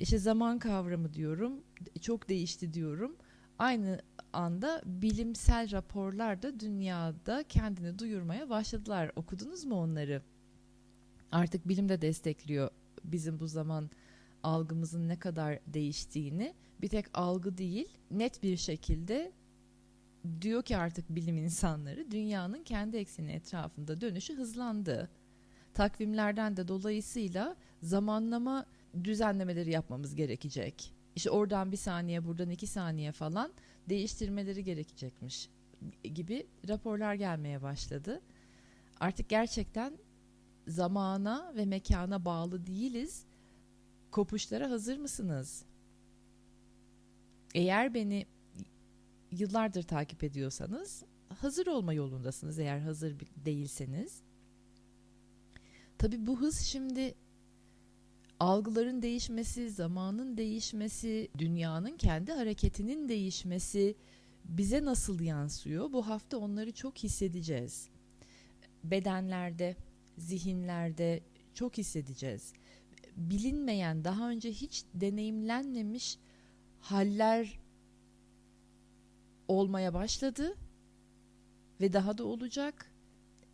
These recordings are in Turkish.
İşte zaman kavramı diyorum, çok değişti diyorum. Aynı anda bilimsel raporlar da dünyada kendini duyurmaya başladılar. Okudunuz mu onları? Artık bilim de destekliyor bizim bu zaman algımızın ne kadar değiştiğini. Bir tek algı değil, net bir şekilde diyor ki artık bilim insanları dünyanın kendi ekseni etrafında dönüşü hızlandı. Takvimlerden de dolayısıyla zamanlama düzenlemeleri yapmamız gerekecek. İşte oradan bir saniye buradan iki saniye falan değiştirmeleri gerekecekmiş gibi raporlar gelmeye başladı. Artık gerçekten zamana ve mekana bağlı değiliz. Kopuşlara hazır mısınız? Eğer beni yıllardır takip ediyorsanız hazır olma yolundasınız eğer hazır değilseniz. Tabii bu hız şimdi algıların değişmesi, zamanın değişmesi, dünyanın kendi hareketinin değişmesi bize nasıl yansıyor? Bu hafta onları çok hissedeceğiz. Bedenlerde, zihinlerde çok hissedeceğiz. Bilinmeyen, daha önce hiç deneyimlenmemiş haller olmaya başladı ve daha da olacak.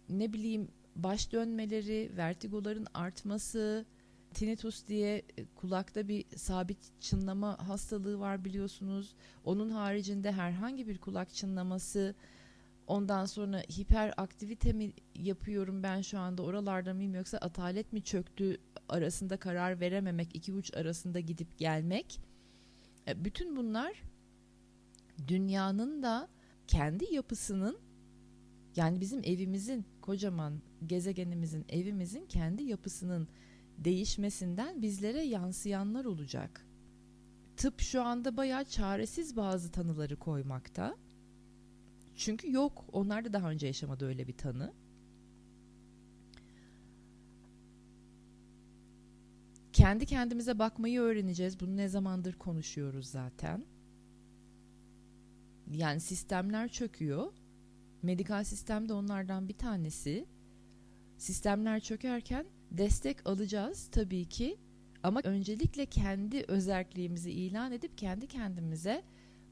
Ne bileyim baş dönmeleri, vertigoların artması, tinnitus diye kulakta bir sabit çınlama hastalığı var biliyorsunuz. Onun haricinde herhangi bir kulak çınlaması, ondan sonra hiperaktivite mi yapıyorum ben şu anda oralarda mıyım yoksa atalet mi çöktü arasında karar verememek, iki uç arasında gidip gelmek. Bütün bunlar dünyanın da kendi yapısının yani bizim evimizin kocaman gezegenimizin evimizin kendi yapısının değişmesinden bizlere yansıyanlar olacak. Tıp şu anda bayağı çaresiz bazı tanıları koymakta. Çünkü yok. Onlar da daha önce yaşamadı öyle bir tanı. Kendi kendimize bakmayı öğreneceğiz. Bunu ne zamandır konuşuyoruz zaten. Yani sistemler çöküyor. Medikal sistem de onlardan bir tanesi. Sistemler çökerken destek alacağız tabii ki. Ama öncelikle kendi özelliğimizi ilan edip kendi kendimize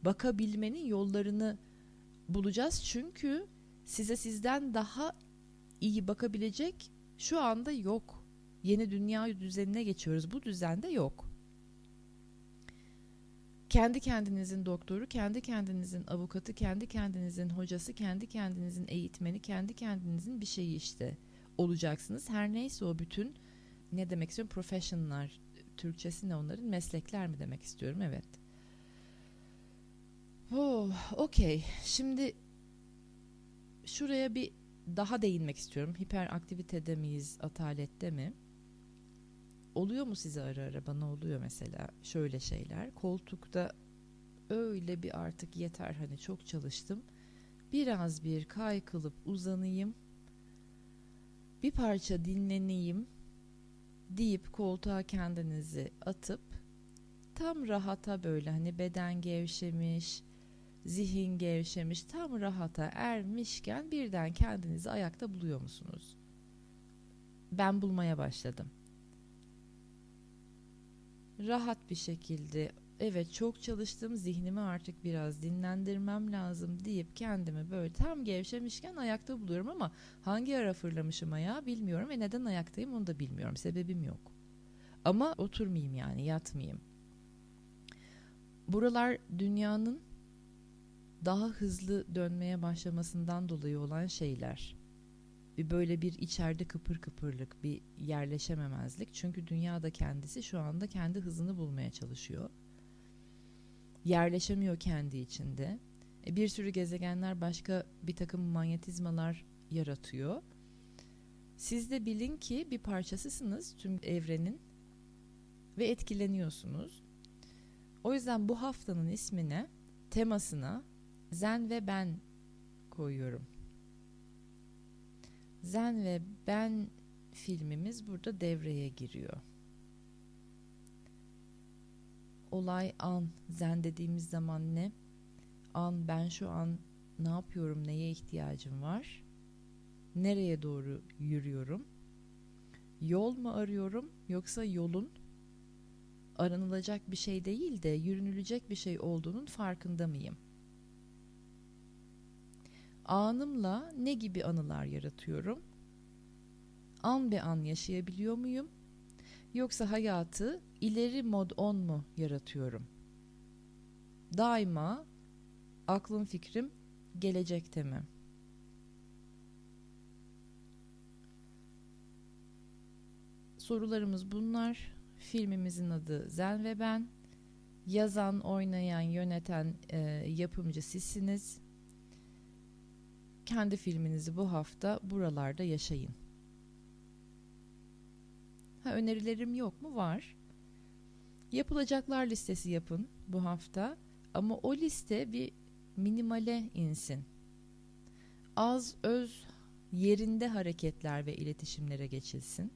bakabilmenin yollarını bulacağız. Çünkü size sizden daha iyi bakabilecek şu anda yok. Yeni dünya düzenine geçiyoruz. Bu düzende yok. Kendi kendinizin doktoru, kendi kendinizin avukatı, kendi kendinizin hocası, kendi kendinizin eğitmeni, kendi kendinizin bir şeyi işte olacaksınız. Her neyse o bütün ne demek istiyorum? Professional'lar. Türkçesi ne onların? Meslekler mi demek istiyorum? Evet. Oh, okey. Şimdi şuraya bir daha değinmek istiyorum. Hiperaktivitede miyiz, atalette mi? Oluyor mu size ara ara? Bana oluyor mesela şöyle şeyler. Koltukta öyle bir artık yeter hani çok çalıştım. Biraz bir kaykılıp uzanayım. Bir parça dinleneyim deyip koltuğa kendinizi atıp tam rahata böyle hani beden gevşemiş, zihin gevşemiş, tam rahata ermişken birden kendinizi ayakta buluyor musunuz? Ben bulmaya başladım rahat bir şekilde evet çok çalıştım zihnimi artık biraz dinlendirmem lazım deyip kendimi böyle tam gevşemişken ayakta buluyorum ama hangi ara fırlamışım ayağa bilmiyorum ve neden ayaktayım onu da bilmiyorum sebebim yok. Ama oturmayayım yani yatmayayım. Buralar dünyanın daha hızlı dönmeye başlamasından dolayı olan şeyler bir böyle bir içeride kıpır kıpırlık, bir yerleşememezlik. Çünkü dünyada kendisi şu anda kendi hızını bulmaya çalışıyor. Yerleşemiyor kendi içinde. E bir sürü gezegenler başka bir takım manyetizmalar yaratıyor. Siz de bilin ki bir parçasısınız tüm evrenin ve etkileniyorsunuz. O yüzden bu haftanın ismine, temasına Zen ve ben koyuyorum. Zen ve Ben filmimiz burada devreye giriyor. Olay an. Zen dediğimiz zaman ne? An ben şu an ne yapıyorum, neye ihtiyacım var? Nereye doğru yürüyorum? Yol mu arıyorum yoksa yolun aranılacak bir şey değil de yürünülecek bir şey olduğunun farkında mıyım? Anımla ne gibi anılar yaratıyorum? An be an yaşayabiliyor muyum? Yoksa hayatı ileri mod on mu yaratıyorum? Daima aklım fikrim gelecekte mi? Sorularımız bunlar. Filmimizin adı Zen ve Ben. Yazan, oynayan, yöneten e, yapımcı sizsiniz. Kendi filminizi bu hafta buralarda yaşayın. Ha, önerilerim yok mu? Var. Yapılacaklar listesi yapın bu hafta. Ama o liste bir minimale insin. Az, öz, yerinde hareketler ve iletişimlere geçilsin.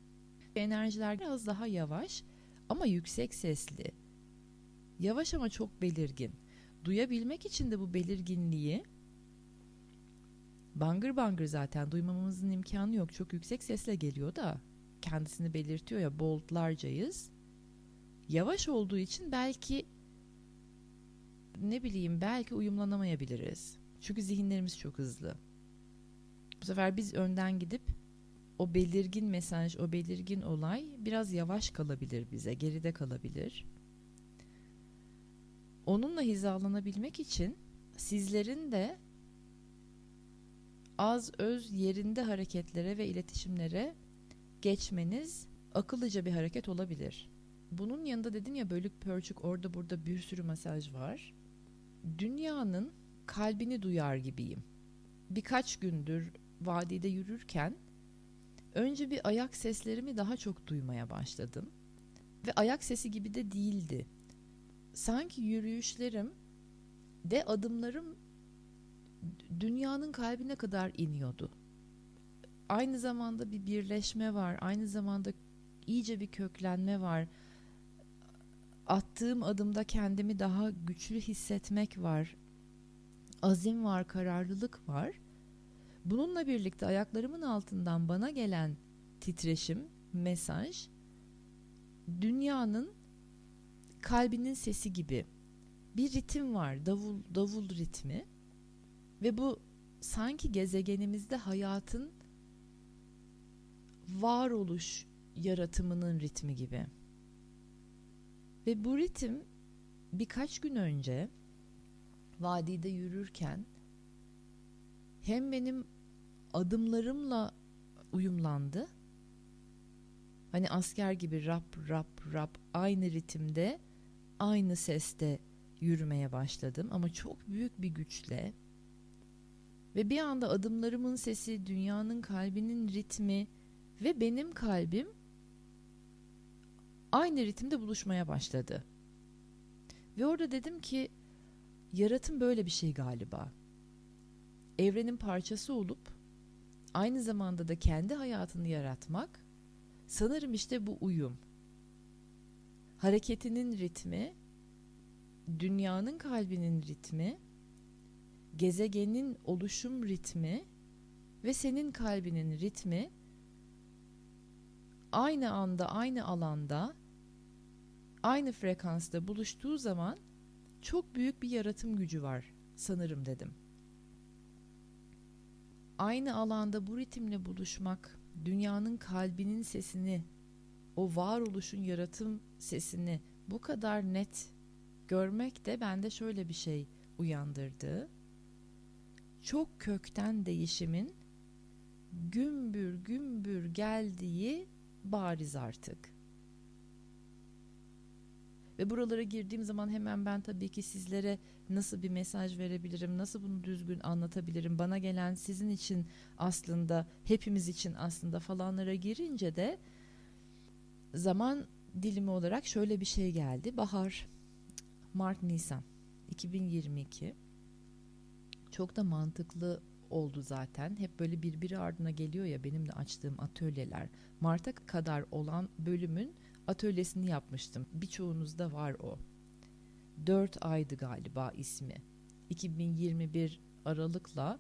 Enerjiler biraz daha yavaş ama yüksek sesli. Yavaş ama çok belirgin. Duyabilmek için de bu belirginliği bangır bangır zaten duymamamızın imkanı yok. Çok yüksek sesle geliyor da kendisini belirtiyor ya boldlarcayız. Yavaş olduğu için belki ne bileyim belki uyumlanamayabiliriz. Çünkü zihinlerimiz çok hızlı. Bu sefer biz önden gidip o belirgin mesaj, o belirgin olay biraz yavaş kalabilir bize, geride kalabilir. Onunla hizalanabilmek için sizlerin de az öz yerinde hareketlere ve iletişimlere geçmeniz akıllıca bir hareket olabilir. Bunun yanında dedim ya bölük pörçük orada burada bir sürü mesaj var. Dünyanın kalbini duyar gibiyim. Birkaç gündür vadide yürürken önce bir ayak seslerimi daha çok duymaya başladım. Ve ayak sesi gibi de değildi. Sanki yürüyüşlerim de adımlarım dünyanın kalbine kadar iniyordu. Aynı zamanda bir birleşme var. Aynı zamanda iyice bir köklenme var. Attığım adımda kendimi daha güçlü hissetmek var. Azim var, kararlılık var. Bununla birlikte ayaklarımın altından bana gelen titreşim, mesaj dünyanın kalbinin sesi gibi bir ritim var, davul davul ritmi ve bu sanki gezegenimizde hayatın varoluş yaratımının ritmi gibi. Ve bu ritim birkaç gün önce vadide yürürken hem benim adımlarımla uyumlandı. Hani asker gibi rap rap rap aynı ritimde, aynı seste yürümeye başladım ama çok büyük bir güçle ve bir anda adımlarımın sesi, dünyanın kalbinin ritmi ve benim kalbim aynı ritimde buluşmaya başladı. Ve orada dedim ki yaratım böyle bir şey galiba. Evrenin parçası olup aynı zamanda da kendi hayatını yaratmak sanırım işte bu uyum. Hareketinin ritmi, dünyanın kalbinin ritmi, gezegenin oluşum ritmi ve senin kalbinin ritmi aynı anda, aynı alanda, aynı frekansta buluştuğu zaman çok büyük bir yaratım gücü var sanırım dedim. Aynı alanda bu ritimle buluşmak, dünyanın kalbinin sesini, o varoluşun yaratım sesini bu kadar net görmek de bende şöyle bir şey uyandırdı. Çok kökten değişimin gümbür gümbür geldiği bariz artık. Ve buralara girdiğim zaman hemen ben tabii ki sizlere nasıl bir mesaj verebilirim, nasıl bunu düzgün anlatabilirim, bana gelen sizin için aslında, hepimiz için aslında falanlara girince de zaman dilimi olarak şöyle bir şey geldi. Bahar, Mart, Nisan 2022 çok da mantıklı oldu zaten. Hep böyle birbiri ardına geliyor ya benim de açtığım atölyeler. Mart'a kadar olan bölümün atölyesini yapmıştım. Birçoğunuzda var o. 4 aydı galiba ismi. 2021 Aralık'la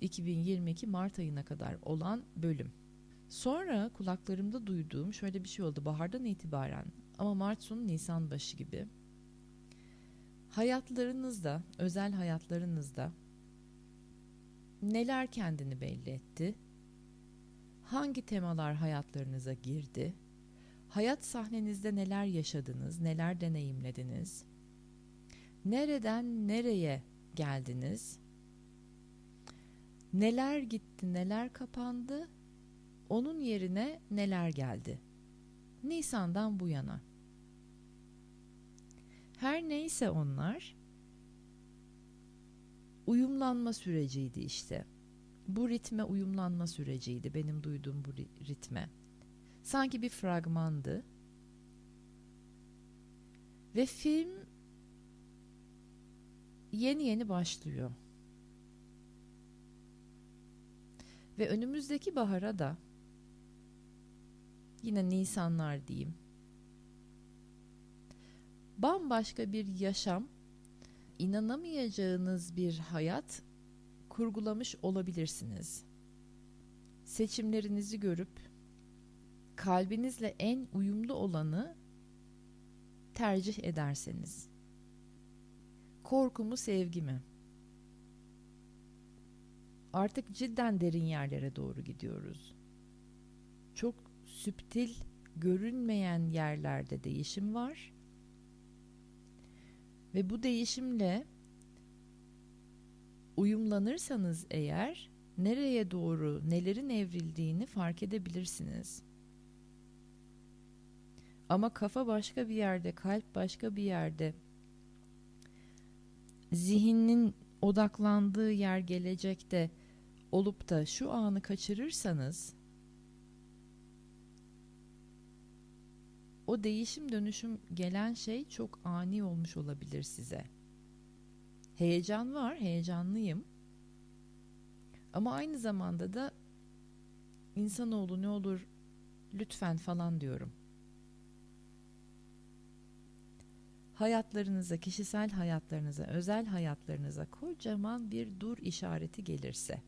2022 Mart ayına kadar olan bölüm. Sonra kulaklarımda duyduğum şöyle bir şey oldu. Bahardan itibaren ama Mart sonu Nisan başı gibi. Hayatlarınızda, özel hayatlarınızda neler kendini belli etti? Hangi temalar hayatlarınıza girdi? Hayat sahnenizde neler yaşadınız, neler deneyimlediniz? Nereden nereye geldiniz? Neler gitti, neler kapandı? Onun yerine neler geldi? Nisan'dan bu yana. Her neyse onlar uyumlanma süreciydi işte. Bu ritme uyumlanma süreciydi benim duyduğum bu ri- ritme. Sanki bir fragmandı. Ve film yeni yeni başlıyor. Ve önümüzdeki bahara da yine Nisanlar diyeyim. Bambaşka bir yaşam, inanamayacağınız bir hayat kurgulamış olabilirsiniz. Seçimlerinizi görüp kalbinizle en uyumlu olanı tercih ederseniz. Korku mu sevgi mi? Artık cidden derin yerlere doğru gidiyoruz. Çok süptil, görünmeyen yerlerde değişim var. Ve bu değişimle uyumlanırsanız eğer nereye doğru nelerin evrildiğini fark edebilirsiniz. Ama kafa başka bir yerde, kalp başka bir yerde. Zihnin odaklandığı yer gelecekte olup da şu anı kaçırırsanız o değişim dönüşüm gelen şey çok ani olmuş olabilir size. Heyecan var, heyecanlıyım. Ama aynı zamanda da insanoğlu ne olur lütfen falan diyorum. Hayatlarınıza, kişisel hayatlarınıza, özel hayatlarınıza kocaman bir dur işareti gelirse.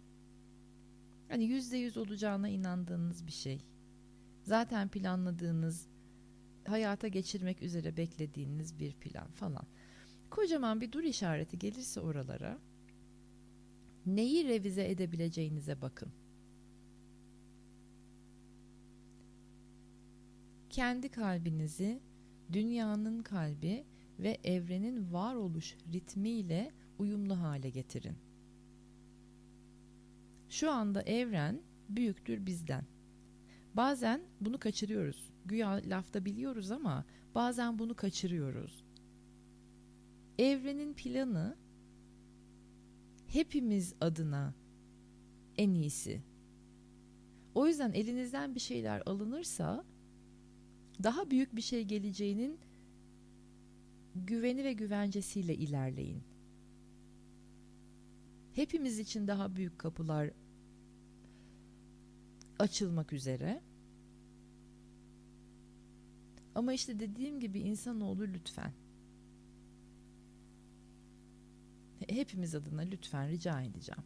Hani yüzde yüz olacağına inandığınız bir şey. Zaten planladığınız, hayata geçirmek üzere beklediğiniz bir plan falan. Kocaman bir dur işareti gelirse oralara neyi revize edebileceğinize bakın. Kendi kalbinizi dünyanın kalbi ve evrenin varoluş ritmiyle uyumlu hale getirin. Şu anda evren büyüktür bizden. Bazen bunu kaçırıyoruz. Güya lafta biliyoruz ama bazen bunu kaçırıyoruz. Evrenin planı hepimiz adına en iyisi. O yüzden elinizden bir şeyler alınırsa daha büyük bir şey geleceğinin güveni ve güvencesiyle ilerleyin. Hepimiz için daha büyük kapılar açılmak üzere. Ama işte dediğim gibi insanoğlu lütfen. Hepimiz adına lütfen rica edeceğim.